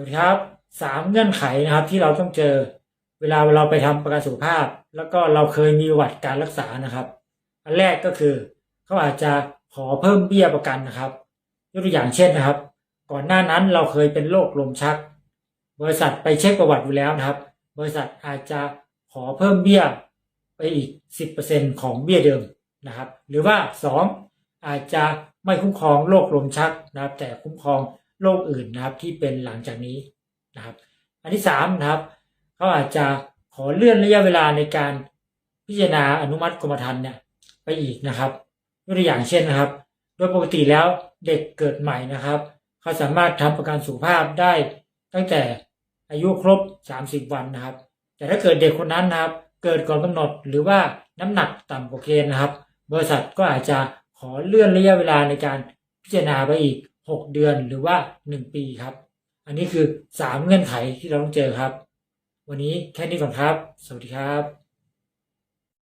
วัสดีครับสามเงื่อนไขนะครับที่เราต้องเจอ เวลาเราไปทำประกันสุขภาพ แล้วก็เราเคยมีวัติการรักษานะครับ อันแรกก็คือเขาอาจจะขอเพิ่มเบี้ยประกันนะครับยกตัวอย่างเช่นนะครับ ก่อนหน้านั้นเราเคยเป็นโรคลมชัก บริษัทไปเช็คประวัติอยู่แล้วนะครับ บริษัทอาจจะขอเพิ่มเบี้ยไปอีก 10%ของเบี้ยเดิมนะครับ หรือว่า 2 อาจจะไม่คุ้มครองโรคลมชักนะครับ แต่คุ้มครอง โรคอื่นนะครับที่เป็นหลังจากนี้นะครับ อันที่สามนะครับเขาอาจจะขอเลื่อนระยะเวลาในการพิจารณาอนุมัติกรมธรรม์เนี่ยไปอีกนะครับยกตัวอย่างเช่นนะครับ โดยปกติแล้วเด็กเกิดใหม่นะครับ เขาสามารถทำประกันสุขภาพได้ตั้งแต่อายุครบ 30 วันนะครับ แต่ถ้าเกิดเด็กคนนั้นนะครับ เกิดก่อนกำหนดหรือว่าน้ำหนักต่ำกว่าเกณฑ์นะครับ บริษัทก็อาจจะขอเลื่อนระยะเวลาในการพิจารณาไปอีก 6 เดือนหรือว่า 1 ปีครับ อันนี้คือ 3 เงื่อนไขที่เราต้องเจอครับ วันนี้แค่นี้ก่อนครับ สวัสดีครับ